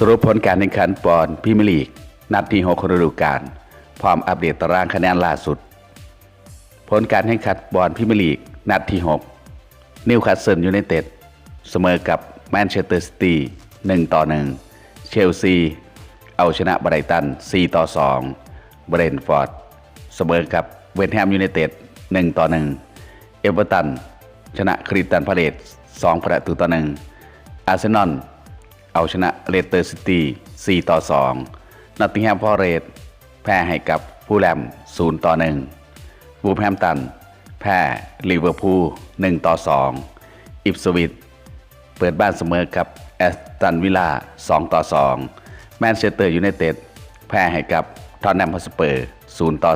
สรุปผลการแข่งขันบอลพรีเมียร์ลีก นัดที่6ฤดูกาลพร้อมอัปเดตตารางคะแนนล่าสุด ผลการแข่งขันบอลพรีเมียร์ลีก นัดที่ 6 นิวคาสเซิลยูไนเต็ดเสมอกับแมนเชสเตอร์ซิตี้1ต่อ 1 เชลซี เอาชนะไบรตัน 4 ต่อ 2 เบรนฟอร์ด เสมอกับเวสต์แฮมยูไนเต็ด1ต่อ 1 เอเวอร์ตัน ชนะคริสตันพาเลต2ประตูต่อ 1 อาร์เซนอล เอาชนะเลสเตอร์ซิตี้ 4 ต่อ 2 นอตติงแฮมฟอเรสแพ้ให้กับผู้แลม 0 ต่อ 1 บูแฮมตัน แพ้ลิเวอร์พูล 1 ต่อ 2 อิปสวิต เปิดบ้านเสมอกับแอสตันวิลล่า 2 ต่อ 2 แมนเชสเตอร์ยูไนเต็ด แพ้ให้กับทอนแนมฮอสเปอร์ 0 ต่อ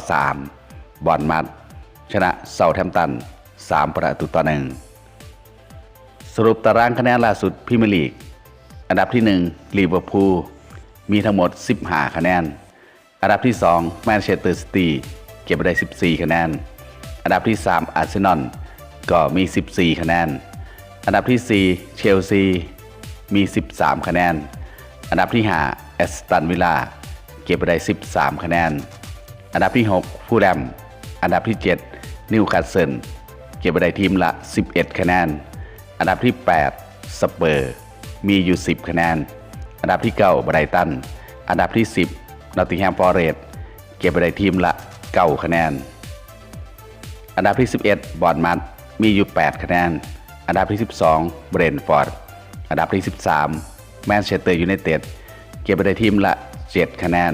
3 บอลมัด ชนะเซาแทมป์ตัน 3 ประตูต่อ 1 สรุปตารางคะแนนล่าสุดพรีเมียร์ลีก อันดับที่1ลิเวอร์พูลมีทั้งหมด 15 คะแนน อันดับที่2แมนเชสเตอร์ซิตี้เก็บไปได้ 14 คะแนน อันดับที่ 3 อาร์เซนอลก็มี 14 คะแนน อันดับที่ 4 เชลซีมี 13 คะแนน อันดับที่5แอสตันวิลล่าเก็บไปได้ 13 คะแนน อันดับที่ 6 ฟูแลม อันดับที่ 7 นิวคาสเซิลเก็บไปได้ทีมละ 11 คะแนน อันดับที่ 8 สเปอร์ มีอยู่ 10 คะแนน อันดับที่9ไบรตัน อันดับที่ 10นอตติงแฮมฟอร์เรสเก็บไปได้ทีมละ9คะแนน อันดับที่ 11 บอร์นมัดมีอยู่ 8 คะแนน อันดับที่ 12 เบรนฟอร์ด อันดับที่ 13 แมนเชสเตอร์ยูไนเต็ด เก็บไปได้ทีมละ 7 คะแนน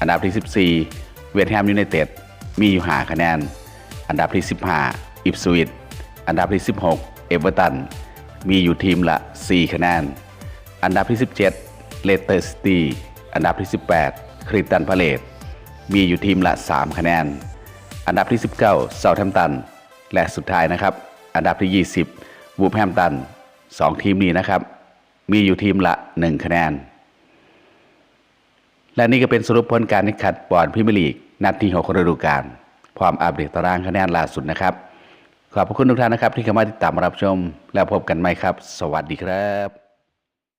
อันดับที่ 14 เวสต์แฮมยูไนเต็ด มีอยู่ 5 คะแนน อันดับที่ 15 อิปสวิตอันดับที่ 16 เอเวอร์ตัน มีอยู่ทีมละ 4 คะแนน อันดับที่ 17 เลเตอร์ซิตี้ อันดับที่ 18 คริสตันพาเลตมีอยู่ทีมละ 3 คะแนน อันดับที่ 19เซาแทมตัน และสุดท้ายนะครับ อันดับที่ 20 วูฟแฮมตัน 2 ทีมนี้นะครับ มีอยู่ทีมละ 1 คะแนน และนี่ก็เป็นสรุปผลการแข่งขันบอลพรีเมียร์ลีกนัดที่6ฤดูกาลพร้อมอัปเดตตารางคะแนนล่าสุดนะครับ ขอบพระคุณทุกท่านนะครับ ที่เข้ามาติดตามรับชม แล้วพบกันใหม่ครับ สวัสดีครับ